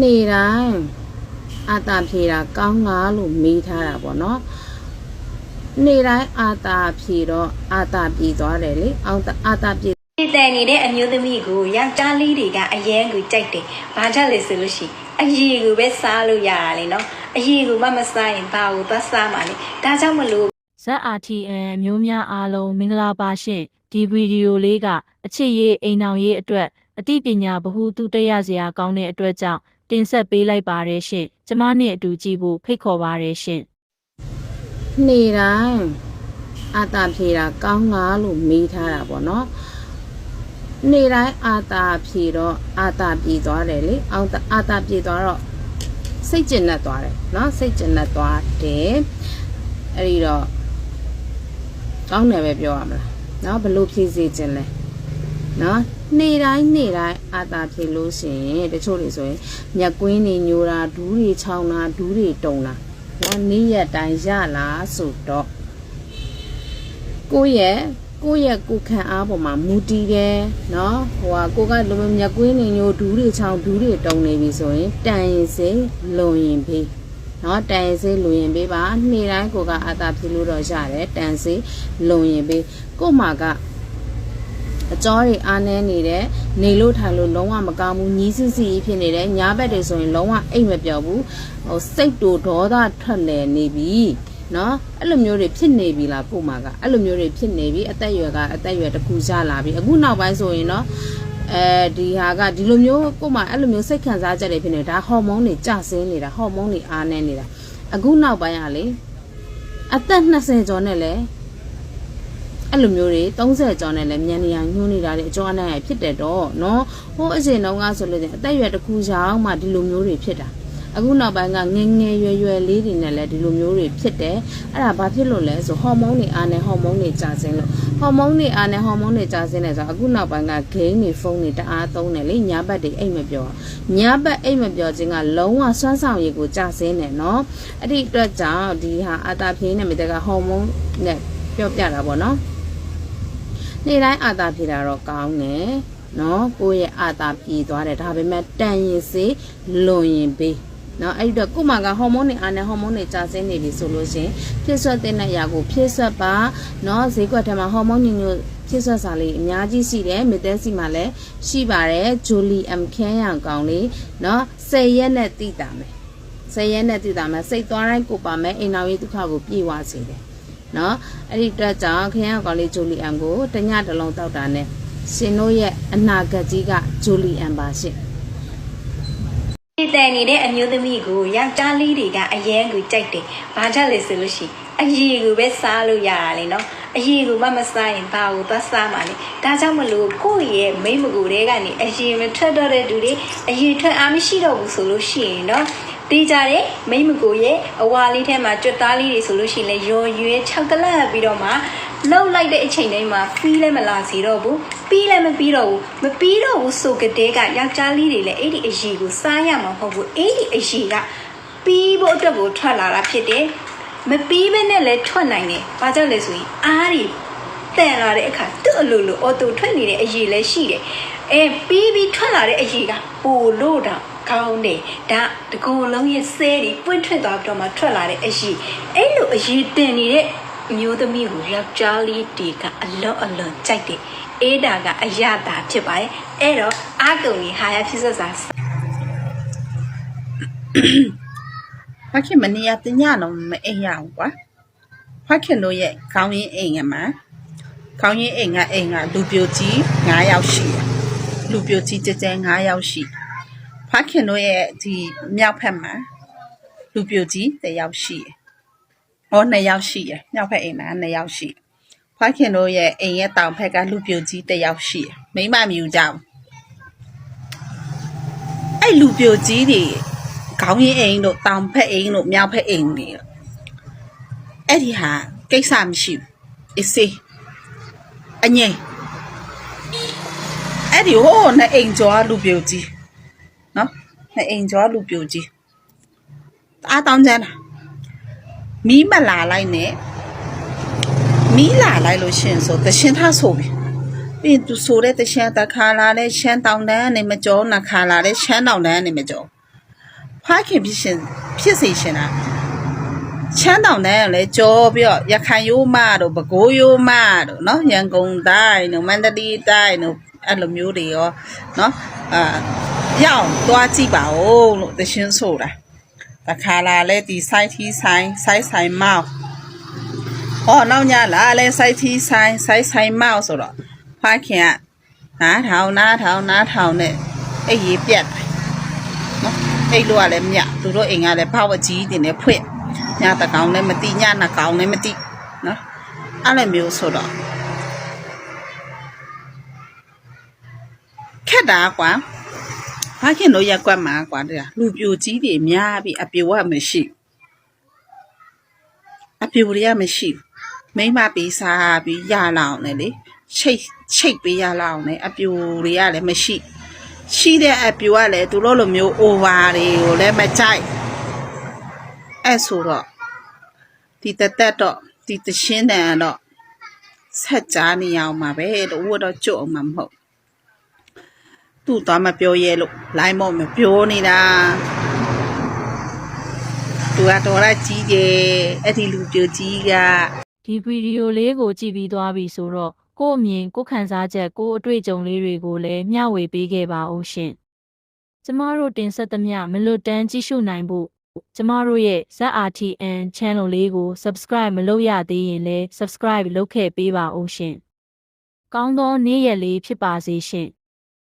နေ့တိုင်းအာတာဖြေတာကောင်းလားလို့မေးထားတာပေါ့နော်နေ့တိုင်းအာတာဖြေတော့အာတာပြေသွားတယ်လေအောင်တာအာတာပြေဒီတန်နေတဲ့အမျိုးသမီးကိုယောက်ျားလေးတွေကအရန်ကိုကြိုက်တယ်။ဘာကြောင့်လဲဆိုလို့ရှိရင်အရည်ကိုပဲစားလို့ရတာလေနော်။အရည်ကိုမှမစားရင်ဘာကိုသွားစားမှာလဲ။ဒါကြောင့်မလို့ ZRTN အမျိုးများအားလုံးမင်္ဂလာပါရှင်ဒီဗီဒီယိုလေးကအချစ်ရေးအိမ်အောင်ရေးအတွက်အသိပညာဗဟုသုတရစရာကောင်းတဲ့အတွက်ကြောင့် တင်ဆက်ပေးလိုက်ပါရရှင်။ကျမနဲ့အတူကြည့်ဖို့ဖိတ်ခေါ်ပါရရှင်။နေတိုင်းအာတာဖြေတာကောင်းငါလို့မေးထားတာပေါ့နော်။နေတိုင်းအာတာဖြေတော့အာတာပြေသွားတယ်လေ။အောင်အာတာပြေသွားတော့စိတ်ကျဉ်တ်သွားတယ်နော်စိတ်ကျဉ်တ်သွားတယ်အဲ့ဒီတော့ကောင်းတယ်ပဲပြောရမလားနော်ဘလို့ဖြည့်စေခြင်းလဲနော် နေ့တိုင်းနေ့တိုင်းအာတာဖြေလို့ရှိရင်တချို့တွေဆိုရင်မြက်ကွင်းတွေညိုတာဒူးတွေချောင်းတာဒူးတွေတုံတာနော်နေ့ရက်တိုင်းရလာဆိုတော့ကိုယ့်ရဲ့ကိုယ့်ရဲ့ကိုယ်ခံအားပေါ်မှာမူတည်တယ်နော်ဟိုဟာကိုကလိုမျိုးမြက်ကွင်းနေညိုဒူးတွေချောင်းဒူးတွေတုံနေပြီဆိုရင်တန်ရင်စေးလွန်ရင်ပေးနော်တန်ရင်စေးလွန်ရင်ပေးပါနေ့တိုင်းကိုကအာသာဖြစ်လို့တော့ရတယ်တန်စေးလွန်ရင်ပေးကို့မှာက အကြောတွေအားနေနေတယ်နေလို့ထိုင်လို့လုံးဝမကောင်းဘူးညီးစစ်စီဖြစ်နေတယ်ညားဘက်တွေဆိုရင်လုံးဝအိတ်မပြောက်ဘူးဟိုစိတ်တူဒေါသထွက်လည်နေပြီနော်အဲ့လိုမျိုးတွေဖြစ်နေပြီလားကို့မှာကအဲ့လိုမျိုးတွေဖြစ်နေပြီအသက်အရွယ်ကအသက်အရွယ်တစ်ခုရလာပြီအခုနောက်ပိုင်းဆိုရင်နော်အဲဒီဟာကဒီလိုမျိုးကို့မှာအဲ့လိုမျိုးစိတ်ခံစားချက်တွေဖြစ်နေဒါဟော်မုန်းတွေကျဆင်းနေတာဟော်မုန်းတွေအားနေနေတာအခုနောက်ပိုင်းကလေအသက်20ကျော်နဲ့လည်း အဲ့လိုမျိုးတွေ30ကျော်နဲ့လည်းမြန်နေရညှိုးနေတာတွေအကျော်အနှံ့ရဖြစ်တယ်တော့နော်ဟိုအစဉ်တုန်းကဆိုလို့ချင်းအသက်အရွယ်တစ်ခုရောက်မှဒီလိုမျိုးတွေဖြစ်တာအခုနောက်ပိုင်းကငယ်ငယ်ရွယ်ရွယ်လေးတွေနဲ့လည်းဒီလိုမျိုးတွေဖြစ်တယ်အဲ့ဒါဘာဖြစ်လို့လဲဆိုဟော်မုန်းတွေအားနဲ့ဟော်မုန်းတွေကျဆင်းလို့ဟော်မုန်းတွေအားနဲ့ဟော်မုန်းတွေကျဆင်းတယ်ဆိုတော့အခုနောက်ပိုင်းကဂိမ်းတွေဖုန်းတွေတအားသုံးတယ်လေညာဘက်တွေအိတ်မပြောညာဘက်အိတ်မပြောခြင်းကလုံးဝစွမ်းဆောင်ရည်ကိုကျဆင်းတယ်နော်အဲ့ဒီအတွက်ကြောင့်ဒီဟာအာတာဖြင်းနဲ့မြေတကဟော်မုန်းနဲ့ပြောပြတာပေါ့နော် နေ့တိုင်းအာသာပြေတာတော့ကောင်းတယ်နော်ကိုယ့်ရဲ့အာသာပြေသွားတယ်ဒါပေမဲ့တန်ရင်စေးလွန်ရင်ပေးနော်အဲ့ဒီတော့ကို့မှာကဟော်မုန်းတွေအားနဲ့ဟော်မုန်းတွေကျဆင်းနေပြီဆိုလို့ရှရင်ဖြစ်ဆွတ်တဲ့အရာကိုဖြစ်ဆွတ်ပါနော်ဈေးကွက်ထဲမှာဟော်မုန်းညညဖြစ်ဆွတ်စာလေးအများကြီးရှိတယ်မစ်တဲစီမှာလည်းရှိပါတယ်ဂျိုလီအမ်ခန်းရံကောင်လေးနော်10ရက်နဲ့တည်တာမယ်10ရက်နဲ့တည်တာမယ်စိတ်သွားတိုင်းကိုပါမယ်အိမ်တော်ရေးဒုက္ခကိုပြေဝစေတယ် နော်အဲ့ဒီအတွက်ကြောင့်ခရမ်းကောင်လေးဂျိုလီအမ်ကိုတညတစ်လုံးတောက်တာနဲ့ရှင်တို့ရဲ့အနာဂတ်ကြီးကဂျိုလီအမ်ပါရှင်ဒီတန်နေတဲ့အမျိုးသမီးကိုယောက်ျားလေးတွေကအရန်ကိုကြိုက်တယ်။ဘာကြောင့်လဲဆိုလို့ရှိရင်အရည်ကိုပဲစားလို့ရတာလေနော်။အရည်ကိုမှမစားရင်ဘာကိုသွားစားမှာလဲ။ဒါကြောင့်မလို့ကိုယ့်ရဲ့မိမကိုတွေကနေအရည်မထွက်တော့တဲ့သူတွေအရည်ထွက်အားမရှိတော့ဘူးဆိုလို့ရှိရင်နော်။တေးကြတယ်မိမကိုရဲ့အဝါလေးထဲမှာကြွတ်သားလေးတွေဆိုလို့ရှိရင်လေရော်ရွယ်6ကလပ်ပြီးတော့မှလှုပ်လိုက်တဲ့အချိန်တိုင်းမှာဖီးလည်းမလာစီတော့ဘူးပြီးလည်းမပြီးတော့ဘူးမပြီးတော့ဘူးဆိုကြတဲ့ကယောက်ျားလေးတွေလည်းအဲ့ဒီအရီကိုစားရမှာမဟုတ်ဘူးအဲ့ဒီအရီကပြီးဖို့အတွက်ကိုထွက်လာတာဖြစ်တယ်မပြီးဘဲနဲ့လည်းထွက်နိုင်တယ်ဘာကြောင့်လဲဆိုရင်အားတွေတန်လာတဲ့အခါသူ့အလိုလိုအော်တိုထွက်နေတဲ့အရီလည်းရှိတယ်အဲပြီးပြီးထွက်လာတဲ့အရီကပိုလို့တော့ ကောင်းတယ်ဒါတကူလုံးရဲ့ဆဲတွေပွင့်ထွက်သွားပြီးတော့မှထွက်လာတဲ့အရီအဲ့လိုအရီတင်နေတဲ့အမျိုးသမီးကိုယောက်ျားလေးတွေကအလွန်အလွန်ကြိုက်တယ်အေးဒါကအရသာဖြစ်ပါတယ်အဲ့တော့အာကုံကြီးဟာရဖြစ်စစားဖခင်မနေရတညလုံးမအိမ်ရအောင်ကွာဖခင်တို့ရဲ့ခေါင်းရင်းအိမ်ကမှာခေါင်းရင်းအိမ်ကအိမ်ကလူပြိုကြီး9ယောက်ရှိတယ်လူပြိုကြီးကျကျ9ယောက်ရှိ ဖခင်တို့ရဲ့ဒီမြောက်ဖက်မှာလူပြိုကြီး1ယောက်ရှိတယ်ဟော2ယောက်ရှိတယ်မြောက်ဖက်အိမ်မှာ2ယောက်ရှိဖခင်တို့ရဲ့အိမ်ရဲ့တောင်ဖက်ကလူပြိုကြီး1ယောက်ရှိတယ်မိမမြူကြဘူးအဲ့လူပြိုကြီးတွေခေါင်းရင်းအိမ်တို့တောင်ဖက်အိမ်တို့မြောက်ဖက်အိမ်တွေအဲ့ဒီဟာကိစ္စမရှိဘူးအစ်စေးအငိမ့်အဲ့ဒီဟိုးနဲ့အိမ်ကျော်လူပြိုကြီး နော်နဲ့အိမ်ကျော်လူပြိုကြီးအားတောင်းကြလားမီးမလာလိုက်နဲ့မီးလာလိုက်လို့ရှရင်ဆိုတရှင်ထားဆိုပြီပြီးသူဆိုတဲ့တရှင်တခါလာတဲ့ရှမ်းတောင်တန်းကနေမကျော်နှခါလာတဲ့ရှမ်းတောင်တန်းကနေမကျော် ဖွားခင်ဖြစ်ရှင်ဖြစ်စေရှင်တာချမ်းတောင်တန်းကလည်းကြောပြီးတော့ရခိုင်ရိုးမတို့ပဲခူးရိုးမတို့เนาะရန်ကုန်တိုင်းတို့မန္တလေးတိုင်းတို့အဲ့လိုမျိုးတွေရောเนาะအာ ရောက်သွားကြည့်ပါဦးလို့တရှင်းဆိုတာတခါလာလဲဒီစိုက်ထီးဆိုင်စိုက်ဆိုင်မောက်ဟောနောက်ညလာလဲစိုက်ထီးဆိုင်စိုက်ဆိုင်မောက်ဆိုတော့ဖွားခင်ကနားထောင်နားထောင်နားထောင်နဲ့အဲ့ရေးပြတ်တယ်နော်အိတ်လို့ကလည်းမြသူတို့အိမ်ကလည်းဘောက်အကြီးတင်နေဖွင့်ညတကောင်လည်းမတိညနှကောင်လည်းမတိနော်အဲ့လိုမျိုးဆိုတော့ခက်တာကွာ ဘာခင်လို့ရက်ကွက်မှာကွာတဲ့လူပြိုကြီးတွေများပြီးအပြိုကမရှိအပြိုတွေကမရှိမိမပေးစားပြီးရလာအောင်လေချိတ်ချိတ်ပေးရလာအောင်လေအပြိုတွေကလည်းမရှိရှိတဲ့အပြူကလည်းသူတို့လိုမျိုး over တွေကိုလည်းမကြိုက်အဲ့ဆိုတော့ဒီတသက်တော့ဒီတရှင်းတန်တော့ဆက်ကြားနေအောင်မှာပဲလို့ဝတ်တော့ကြုတ်အောင်မှာမဟုတ် သူ့သွားမပြောရဲလို့လိုင်းမော့မပြောနေတာသူကတော့ရကြီးတယ်အဲ့ဒီလူပြိုကြီးကဒီဗီဒီယိုလေးကိုကြည့်ပြီးသွားပြီဆိုတော့ကို့အမြင်ကို့ခံစားချက်ကို့အတွေ့အကြုံလေးတွေကိုလည်းမျှဝေပေးခဲ့ပါဦးရှင်။ကျမတို့တင်ဆက်သမျှမလွတ်တမ်းကြည့်ရှုနိုင်ဖို့ကျမတို့ရဲ့ ZRTN channel လေးကို subscribe မလုပ်ရသေးရင်လည်း subscribe လုပ်ခဲ့ပေးပါဦးရှင်။ကောင်းသောနေ့ရက်လေးဖြစ်ပါစေရှင်။